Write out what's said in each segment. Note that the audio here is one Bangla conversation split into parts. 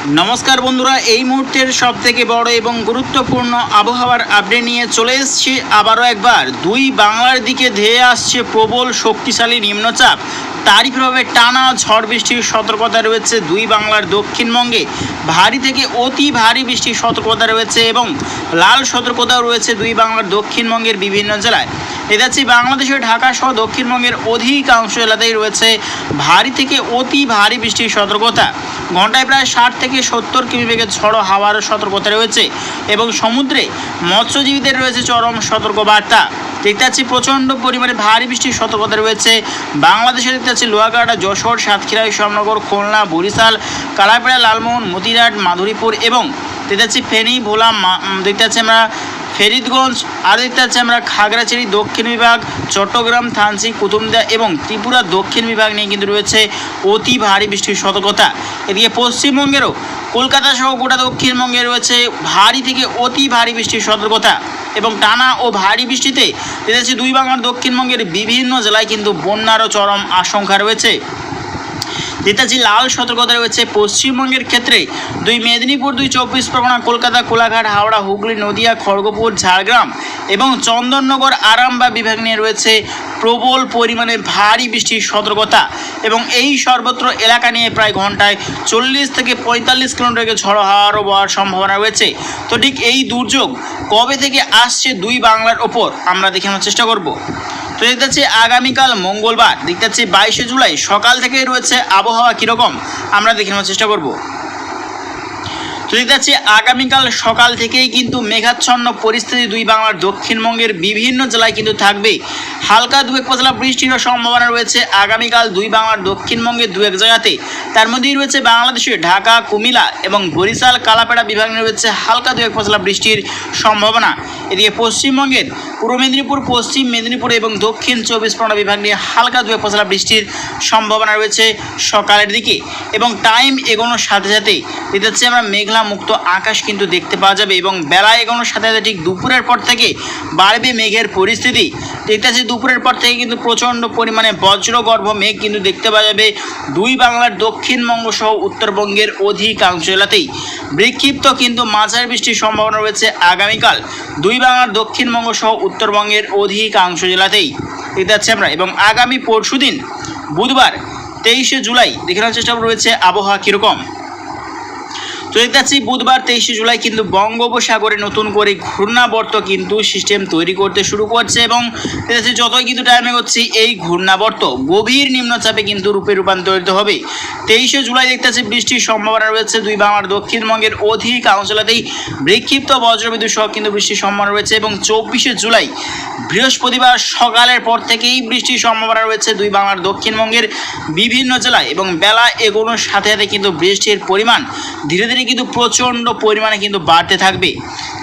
নমস্কার বন্ধুরা, এই মুহূর্তের সব থেকে বড় এবং গুরুত্বপূর্ণ আবহাওয়ার আপডেট নিয়ে চলে এসেছি। আবারও একবার, দুই বাংলার দিকে ধেয়ে আসছে প্রবল শক্তিশালী নিম্নচাপ। তারই প্রভাবে টানা ঝড় বৃষ্টির সতর্কতা রয়েছে দুই বাংলার দক্ষিণবঙ্গে। ভারী থেকে অতি ভারী বৃষ্টির সতর্কতা রয়েছে এবং লাল সতর্কতাও রয়েছে দুই বাংলার দক্ষিণবঙ্গের বিভিন্ন জেলায়। হচ্ছে বাংলাদেশের ঢাকা সহ দক্ষিণবঙ্গের অধিকাংশ এলাকাতেই রয়েছে ভারী থেকে অতি ভারী বৃষ্টির সতর্কতা। ঘন্টায় প্রায় ষাট থেকে সত্তর কিমি বেগের ঝড়ো হাওয়ার সতর্কতা রয়েছে এবং সমুদ্রে মৎস্যজীবীদের রয়েছে চরম সতর্ক বার্তা দেখতে পাচ্ছি প্রচণ্ড পরিমাণে ভারী বৃষ্টির সতর্কতা রয়েছে বাংলাদেশে দেখতে পাচ্ছি লোহাগাড়া, যশোর, সাতক্ষীরা, ইসলামনগর, খুলনা, বরিশাল কালাপাড়া লালমোহন, মতিরাট, মাধুরীপুর এবং দেখতে পাচ্ছি ফেনী, ভোলা দেখতে পাচ্ছি আমরা ফেরিদগঞ্জ আর দেখতে পাচ্ছি আমরা খাগড়াছড়ি, দক্ষিণ বিভাগ, চট্টগ্রাম থানসি কুতুমদিয়া এবং ত্রিপুরা দক্ষিণ বিভাগ নিয়ে কিন্তু রয়েছে অতি ভারী বৃষ্টির সতর্কতা। এদিকে পশ্চিমবঙ্গেরও কলকাতা সহ গোটা দক্ষিণবঙ্গে রয়েছে ভারী থেকে অতি ভারী বৃষ্টির সতর্কতা এবং টানা ও ভারী বৃষ্টিতে দেখেছি দুই বাংলার দক্ষিণবঙ্গের বিভিন্ন জেলায় কিন্তু বন্যারও চরম আশঙ্কা রয়েছে। নেতাজি লাল সতর্কতা রয়েছে। পশ্চিমবঙ্গের ক্ষেত্রে দুই মেদিনীপুর, দুই চব্বিশ পরগনা, কলকাতা, কোলাঘাট, হাওড়া, হুগলি, নদিয়া, খড়গপুর, ঝাড়গ্রাম এবং চন্দননগর আরামবাগ বিভাগ নিয়ে রয়েছে প্রবল পরিমাণে ভারী বৃষ্টির সতর্কতা এবং এই সর্বত্র এলাকা নিয়ে প্রায় ঘন্টায় চল্লিশ থেকে পঁয়তাল্লিশ কিলোমিটার ঝড়ো হাওয়ারও বওয়ার সম্ভাবনা রয়েছে। তো ঠিক এই দুর্যোগ কবে থেকে আসছে দুই বাংলার ওপর আমরা দেখানোর চেষ্টা করব। তো দেখতে পাচ্ছি আগামীকাল মঙ্গলবার দেখতে পাচ্ছি বাইশে জুলাই, সকাল থেকে রয়েছে আবহাওয়া কীরকম? আমরা দেখে নেওয়ার চেষ্টা করব। তো দেখতে আগামীকাল সকাল থেকেই কিন্তু মেঘাচ্ছন্ন পরিস্থিতি দুই বাংলার দক্ষিণবঙ্গের বিভিন্ন জেলায় কিন্তু থাকবে। হালকা দু এক পাতলা বৃষ্টিরও সম্ভাবনা রয়েছে। আগামীকাল দুই বাংলার দক্ষিণবঙ্গের দু এক জায়গাতে। তার মধ্যেই রয়েছে বাংলাদেশের ঢাকা কুমিলা এবং বরিশাল, কালাপাড়া বিভাগ রয়েছে হালকা দু এক পাতলা বৃষ্টির সম্ভাবনা। এদিকে পশ্চিমবঙ্গের পূর্ব মেদিনীপুর, পশ্চিম মেদিনীপুর এবং দক্ষিণ চব্বিশ পরগনা বিভাগ নিয়ে হালকা দু এক পাতলা বৃষ্টির সম্ভাবনা রয়েছে সকালের দিকে। এবং টাইম এগোনোর সাথে সাথে, দেখতে আমরা মেঘলা মুক্ত আকাশ কিন্তু দেখতে পাওয়া যাবে এবং বেলা এগোনোর সাথে সাথে ঠিক দুপুরের পর থেকে বাড়বে মেঘের পরিস্থিতি। দেখতে পাচ্ছি দুপুরের পর থেকে কিন্তু প্রচণ্ড পরিমাণে বজ্রগর্ভ মেঘ কিন্তু দেখতে পাওয়া যাবে। দুই বাংলার দক্ষিণবঙ্গ সহ উত্তরবঙ্গের অধিকাংশ এলাকাতেই বিক্ষিপ্ত কিন্তু মাঝারি বৃষ্টির সম্ভাবনা রয়েছে আগামীকাল। দুই বাংলার দক্ষিণবঙ্গ সহ উত্তরবঙ্গের অধিকাংশ জেলাতেই। দেখতে পাচ্ছি আমরা এবং আগামী পরশুদিন, বুধবার, তেইশে জুলাই দেখে নেওয়ার চেষ্টা রয়েছে আবহাওয়া কীরকম। তো বুধবার তেইশে জুলাই কিন্তু বঙ্গোপসাগরে নতুন করে ঘূর্ণাবর্ত কিন্তু সিস্টেম তৈরি করতে শুরু করছে এবং যতই কিন্তু টাইম এগোচ্ছি, এই ঘূর্ণাবর্ত গভীর নিম্নচাপে কিন্তু রূপে রূপান্তরিত হবে। তেইশে জুলাই দেখতে পাচ্ছি বৃষ্টির সম্ভাবনা রয়েছে দুই বাংলার দক্ষিণবঙ্গের অধিক জেলাতেই বিক্ষিপ্ত বজ্রবিদ্যুৎ সহ কিন্তু বৃষ্টির সম্ভাবনা রয়েছে এবং চব্বিশে জুলাই বৃহস্পতিবার সকালের পর থেকেই বৃষ্টির সম্ভাবনা রয়েছে দুই বাংলার দক্ষিণবঙ্গের বিভিন্ন জেলায় এবং বেলা এগোনোর সাথে সাথে কিন্তু বৃষ্টির পরিমাণ ধীরে ধীরে কিন্তু প্রচণ্ড পরিমাণে কিন্তু বাড়তে থাকবে।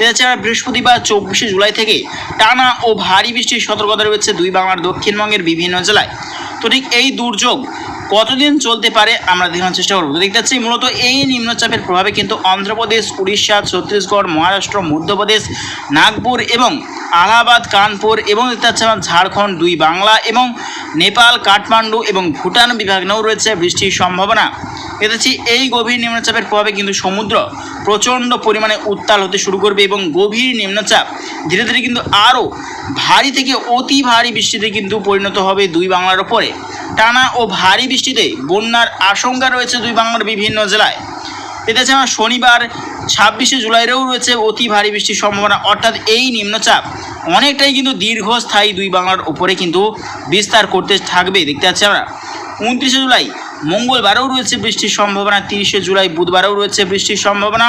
এছাড়া বৃহস্পতিবার, চব্বিশে জুলাই থেকে টানা ও ভারী বৃষ্টির সতর্কতা রয়েছে দুই বাংলার দক্ষিণবঙ্গের বিভিন্ন জেলায়। তো ঠিক এই দুর্যোগ কতদিন চলতে পারে আমরা দেখানোর চেষ্টা করব। দেখতে পাচ্ছি, মূলত এই নিম্নচাপের প্রভাবে কিন্তু অন্ধ্রপ্রদেশ, উড়িষ্যা, ছত্তিশগড়, মহারাষ্ট্র, মধ্যপ্রদেশ, নাগপুর এবং আলাহাবাদ, কানপুর এবং দেখতে পাচ্ছি আমার ঝাড়খণ্ড, দুই বাংলা এবং নেপাল, কাঠমান্ডু এবং ভুটান বিভাগ নিয়েও রয়েছে বৃষ্টির সম্ভাবনা। দেখতে এই গভীর নিম্নচাপের প্রভাবে কিন্তু সমুদ্র প্রচণ্ড পরিমাণে উত্তাল হতে শুরু করবে এবং গভীর নিম্নচাপ ধীরে ধীরে কিন্তু আরও ভারী থেকে অতি ভারী বৃষ্টিতে কিন্তু পরিণত হবে দুই বাংলার ওপরে। টানা ও ভারী বৃষ্টিতে বন্যার আশঙ্কা রয়েছে দুই বাংলার বিভিন্ন জেলায়। এতে ছাড়া আমার শনিবার, ছাব্বিশে জুলাইরেও রয়েছে অতি ভারী বৃষ্টির সম্ভাবনা। অর্থাৎ এই নিম্নচাপ অনেকটাই কিন্তু দীর্ঘস্থায়ী দুই বাংলার ওপরে কিন্তু বিস্তার করতে থাকবে। দেখতে পাচ্ছি আমরা। উনত্রিশে জুলাই মঙ্গলবারেও রয়েছে বৃষ্টির সম্ভাবনা, তিরিশে জুলাই বুধবারও রয়েছে বৃষ্টির সম্ভাবনা,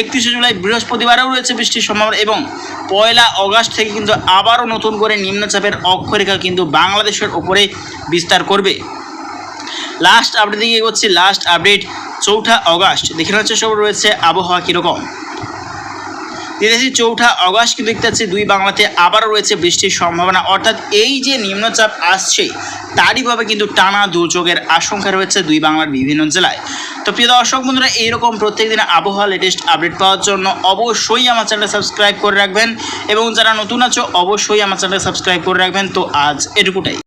একত্রিশে জুলাই বৃহস্পতিবারও রয়েছে বৃষ্টির সম্ভাবনা এবং পয়লা অগাস্ট থেকে কিন্তু আবারও নতুন করে নিম্নচাপের অক্ষরেখা কিন্তু বাংলাদেশের ওপরে বিস্তার করবে। লাস্ট আপডেট দিকে এগোচ্ছি, লাস্ট আপডেট চৌঠা অগাস্ট। দেখে হচ্ছে সব রয়েছে আবহাওয়া কীরকম? দেখেছি চৌঠা অগাস্ট কিন্তু দেখতে পাচ্ছি দুই বাংলাতে আবারও রয়েছে বৃষ্টির সম্ভাবনা। অর্থাৎ এই যে নিম্নচাপ আসছে তারইভাবে কিন্তু টানা দুর্যোগের আশঙ্কা রয়েছে দুই বাংলার বিভিন্ন জেলায়। তো প্রিয় দর্শক বন্ধুরা, এইরকম প্রত্যেক দিন আবহাওয়া লেটেস্ট আপডেট পাওয়ার জন্য অবশ্যই আমার চ্যানেল সাবস্ক্রাইব করে রাখবেন এবং যারা নতুন আছো, অবশ্যই আমার চ্যানেল সাবস্ক্রাইব করে রাখবেন। তো আজ এটুকুটাই।